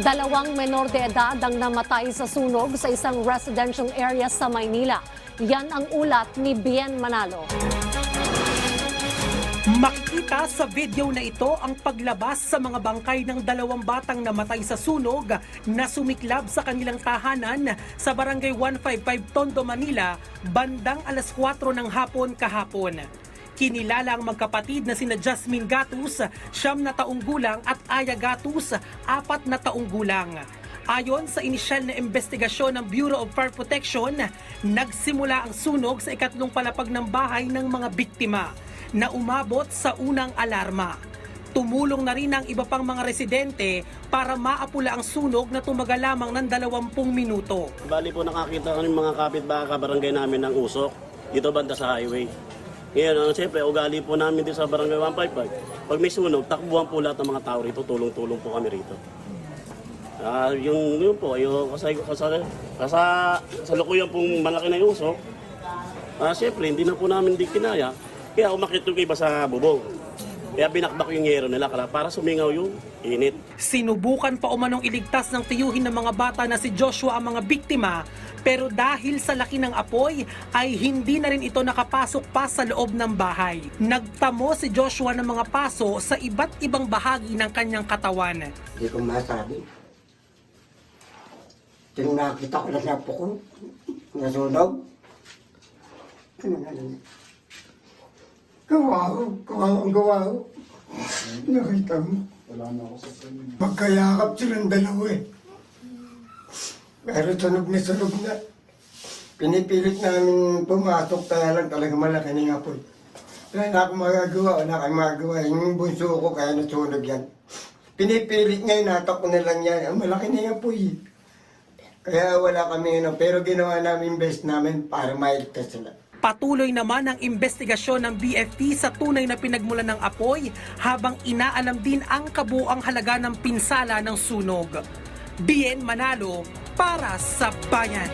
Dalawang menor de edad ang namatay sa sunog sa isang residential area sa Maynila. Yan ang ulat ni Bien Manalo. Makikita sa video na ito ang paglabas sa mga bangkay ng dalawang batang namatay sa sunog na sumiklab sa kanilang tahanan sa Barangay 155 Tondo, Manila, bandang alas 4 ng hapon kahapon. Kinilala ang magkapatid na sina Jasmine Gatus, siyam na taong gulang at Aya Gatus, apat na taong gulang. Ayon sa inisyal na investigasyon ng Bureau of Fire Protection, nagsimula ang sunog sa ikatlong palapag ng bahay ng mga biktima na umabot sa unang alarma. Tumulong na rin ang iba pang mga residente para maapula ang sunog na tumagal lamang ng 20 minuto. Bali po nakakita kami mga kapitbahay kabarangay namin ng usok dito banda sa highway. Ngayon, ang siyempre, ugali po namin dito sa barangay 155. Pag may sunog, takbuhan po lahat ng mga tao rito, tulong-tulong po kami rito. Ah, yung yun po, yung kasay kasay kasa sa lukuyan pong malaki na yung usok. Ah, siyempre, hindi na po namin di kinaya. Kaya umakit yung iba sa bubong. Kaya binakbak yung yero nila kaya para sumingaw yung init. Sinubukan pa umanong iligtas ng tiyuhin ng mga bata na si Joshua ang mga biktima pero dahil sa laki ng apoy ay hindi na rin ito nakapasok pa sa loob ng bahay. Nagtamo si Joshua ng mga paso sa iba't ibang bahagi ng kanyang katawan. Hindi ko masabi. Yung nakita ko na sa ko, nasunog. Ano nga lang. Kawaw, kawaw ang kawaw. Nakita mo. Magkayakap silang dalawa eh. Pero sunog na sunog na. Pinipilit namin pumasok kaya lang talaga malaki ng apoy. Wala na akong magagawa, wala akong magagawa. Yung bunso ko kaya nasunog yan. Pinipilit ngayon, natak ko na lang yan. Ang malaki na apoy. Kaya wala kami ano, pero ginawa namin best namin para mailigtas sila. Patuloy naman ang investigasyon ng BFP sa tunay na pinagmulan ng apoy habang inaalam din ang kabuang halaga ng pinsala ng sunog. Bien Manalo para sa bayan.